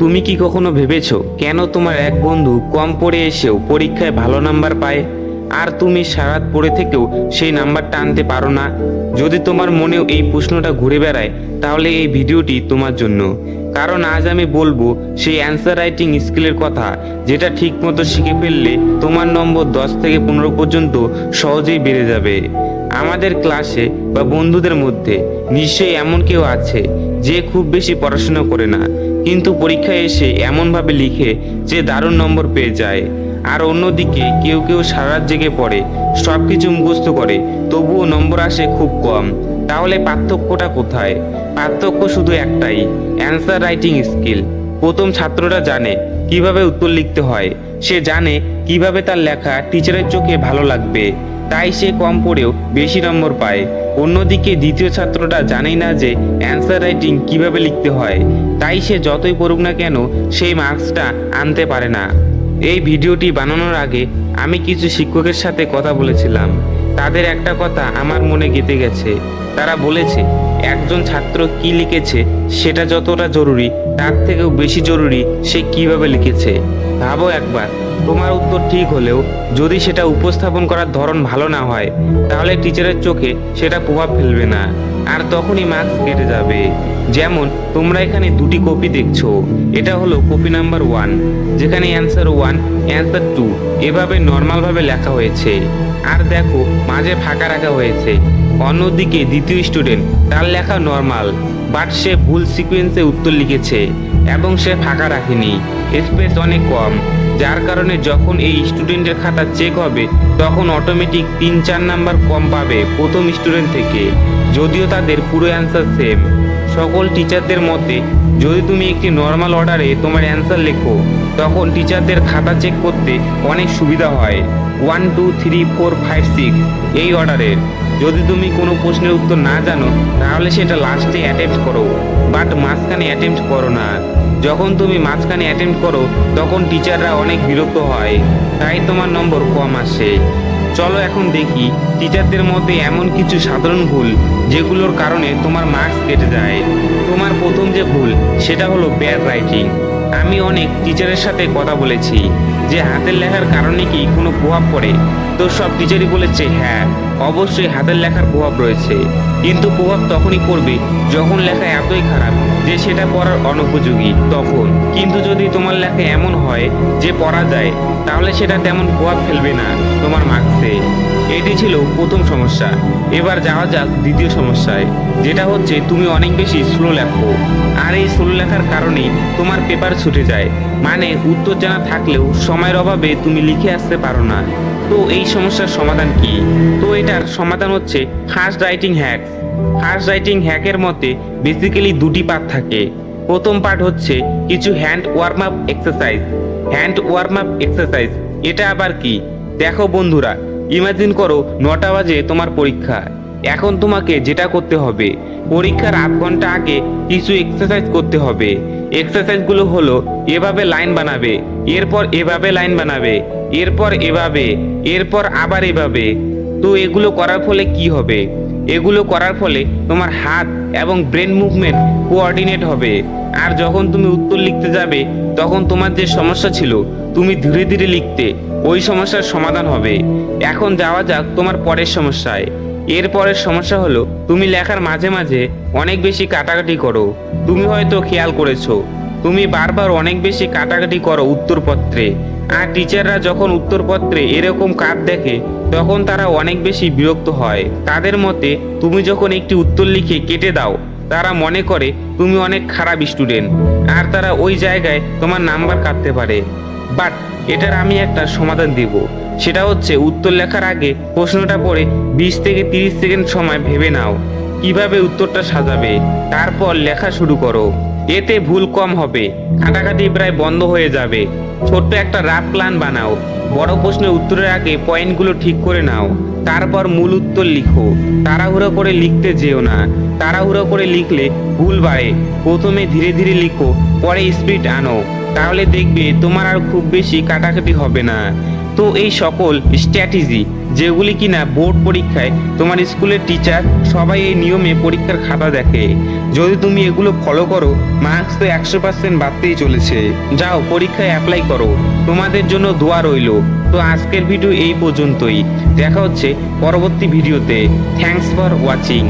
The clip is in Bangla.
তুমি কি কখনো ভেবেছো কেন তোমার এক বন্ধু কম পড়ে এসেও পরীক্ষায় ভালো নাম্বার পায়? আর তুমি সারাত পড়ে থেকেও সেই নাম্বারটা আনতে পারো না? যদি তোমার মনেও এই প্রশ্নটা ঘুরে বেড়ায়, তাহলে এই ভিডিওটি তোমার জন্য। কারণ আজ আমি বলব সেই অ্যান্সার রাইটিং স্কিলের কথা, যেটা ঠিকমতো শিখে ফেললে তোমার নম্বর দশ থেকে পনেরো পর্যন্ত সহজেই বেড়ে যাবে। আমাদের ক্লাসে বা বন্ধুদের মধ্যে নিশ্চয়ই এমন কেউ আছে, যে খুব বেশি পড়াশোনা করে না। কিন্তু পরীক্ষায় এসে এমনভাবে লিখে যে দারুণ নম্বর পেয়ে যায়। আর অন্যদিকে কেউ কেউ সারা জেগে পড়ে সব কিছু মুখস্থ করে, তবুও নম্বর আসে খুব কম। তাহলে পার্থক্যটা কোথায়? পার্থক্য শুধু একটাই, অ্যান্সার রাইটিং স্কিল। প্রথম ছাত্ররা জানে কীভাবে উত্তর লিখতে হয়। সে জানে কীভাবে তার লেখা টিচারের চোখে ভালো লাগবে। তাই সে কম পড়েও বেশি নম্বর পায়। অন্যদিকে দ্বিতীয় ছাত্রটা জানেই না যে অ্যান্সার রাইটিং কীভাবে লিখতে হয়। তাই সে যতই পড়ুক না কেন সেই মার্কসটা আনতে পারে না। এই ভিডিওটি বানানোর আগে আমি কিছু শিক্ষকের সাথে কথা বলেছিলাম। তাদের একটা কথা আমার মনে গেঁথে গেছে। তারা বলেছে একজন ছাত্র কি লিখেছে, সেটা যতটা জরুরি, তার থেকেও বেশি জরুরি সে কীভাবে লিখেছে। ভাবো একবার, তোমার উত্তর ঠিক হলেও যদি সেটা উপস্থাপন করার ধরন ভালো না হয়, তাহলে টিচারের চোখে সেটা প্রভাব ফেলবে না। আর তখনই মার্কস কেটে যাবে। যেমন, তোমরা এখানে দুটি কপি দেখছ। এটা হলো কপি নাম্বার ওয়ান যেখানে অ্যান্সার ওয়ান অ্যান্সার টু এভাবে নর্মালভাবে লেখা হয়েছে। আর দেখো, মাঝে ফাঁকা রাখা হয়েছে। অন্যদিকে দ্বিতীয় স্টুডেন্ট তার লেখা নর্মাল বাট সে ভুল সিকোয়েন্সে উত্তর লিখেছে এবং সে ফাঁকা রাখেনি। স্পেস অনেক কম, যার কারণে যখন এই স্টুডেন্টের খাতা চেক হবে, তখন অটোমেটিক তিন চার নাম্বার কম পাবে প্রথম স্টুডেন্ট থেকে। যদিও তাদের পুরো অ্যান্সার সেম সকল টিচারদের মতে, যদি তুমি একটি নর্মাল অর্ডারে তোমার অ্যান্সার লেখো, তখন টিচারদের খাতা চেক করতে অনেক সুবিধা হয়। One two three four five six এই অর্ডারের যদি তুমি কোনো প্রশ্নের উত্তর না জানো, তাহলে সেটা লাস্টে অ্যাটেম্প করো। বাট মাঝখানে অ্যাটেম্প করো না। যখন তুমি মাঝখানে অ্যাটেম্প করো, তখন টিচাররা অনেক বিরক্ত হয়। তাই তোমার নম্বর কম আসে। চলো এখন দেখি টিচারদের মধ্যে এমন কিছু সাধারণ ভুল, যেগুলোর কারণে তোমার মার্কস কেটে যায়। তোমার প্রথম যে ভুল, সেটা হলো ব্যাড রাইটিং আমি অনেক টিচারের সাথে কথা বলেছি। যে হাতের লেখার কারণে কি কোনো প্রভাব পড়ে? তো সব টিচারই বলেছে হ্যাঁ অবশ্যই হাতের লেখার প্রভাব রয়েছে। কিন্তু প্রভাব তখনই পড়বে যখন লেখা এতই খারাপ যে সেটা পড়ার অনুপযোগী তখন। কিন্তু যদি তোমার লেখা এমন হয় যে পড়া যায়, তাহলে সেটা তেমন প্রভাব ফেলবে না তোমার মার্কসে। এটি ছিল প্রথম সমস্যা। এবার যাওয়া যাক দ্বিতীয় সমস্যায়, যেটা হচ্ছে তুমি অনেক বেশি স্লো লেখো। আর এই স্লো লেখার কারণেই তোমার পেপার ছুটে যায়। মানে উত্তর জানা থাকলেও সময়ের অভাবে তুমি লিখে আসতে পারো না। তো এই সমস্যার সমাধান কি? তো এটার সমাধান হচ্ছে first writing hack first writing হ্যাকের মতে বেসিক্যালি দুটি পার্ট থাকে। প্রথম পার্ট হচ্ছে কিছু hand warm up exercise hand warm up exercise এটা আবার কি? দেখো বন্ধুরা ইমাজিন করো নটা বাজে তোমার পরীক্ষা। এখন তোমাকে যেটা করতে হবে, পরীক্ষার আধ ঘণ্টা আগে কিছু এক্সারসাইজ করতে হবে। এক্সারসাইজগুলো হলো, এভাবে লাইন বানাবে, এরপর এভাবে লাইন বানাবে, এরপর এভাবে, এরপর আবার এভাবে। তো এগুলো করার ফলে কি হবে? এগুলো করার ফলে তোমার হাত এবং ব্রেন মুভমেন্ট কোঅর্ডিনেট হবে। আর যখন তুমি উত্তর লিখতে যাবে, তখন তোমার যে সমস্যা ছিল, তুমি ধীরে ধীরে লিখতে, ওই সমস্যার সমাধান হবে। এখন যাওয়া যাক তোমার পরের সমস্যায়। এর পরের সমস্যা হলো, তুমি লেখার মাঝে মাঝে অনেক বেশি কাটাকাটি করো। তুমি হয়তো খেয়াল করেছ, তুমি বারবার অনেক বেশি কাটাকাটি করো উত্তরপত্রে। আর টিচাররা যখন উত্তরপত্রে এরকম কাজ দেখে, তখন তারা অনেক বেশি বিরক্ত হয়। তাদের মতে, তুমি যখন একটি উত্তর লিখে কেটে দাও, তারা মনে করে তুমি অনেক খারাপ স্টুডেন্ট, আর তারা ওই জায়গায় তোমার নাম্বার কাটতে পারে। বাট, এটার আমি একটা সমাধান দিব। সেটা হচ্ছে উত্তর লেখার আগে প্রশ্নটা পড়ে বিশ থেকে তিরিশ সেকেন্ড সময় ভেবে নাও। কীভাবে উত্তরটা সাজাবে? তারপর লেখা শুরু করো। এতে ভুল কম হবে। কাটাকাটি প্রায় বন্ধ হয়ে যাবে। ছোট্ট একটা রাফ প্ল্যান বানাও। বড় প্রশ্নের উত্তরের আগে পয়েন্টগুলো ঠিক করে নাও। তারপর মূল উত্তর লিখো। তাড়াহুড়ো করে লিখতে যেও না। তাড়াহুড়ো করে লিখলে ভুল বাড়ে। প্রথমে ধীরে ধীরে লিখো, পরে স্পিড আনো। তাহলে দেখবে তোমার আর খুব বেশি কাটাকাটি হবে না। তো এই সকল স্ট্র্যাটেজি যেগুলি কিনা বোর্ড পরীক্ষায় তোমার স্কুলের টিচার সবাই এই নিয়মে পরীক্ষার খাতা দেখে। যদি তুমি এগুলো ফলো করো মার্কস তো একশো পার্সেন্ট বাড়তেই চলেছে। যাও, পরীক্ষায় অ্যাপ্লাই করো। তোমাদের জন্য দোয়া রইল। তো আজকের ভিডিও এই পর্যন্তই। দেখা হচ্ছে পরবর্তী ভিডিওতে থ্যাঙ্কস ফর ওয়াচিং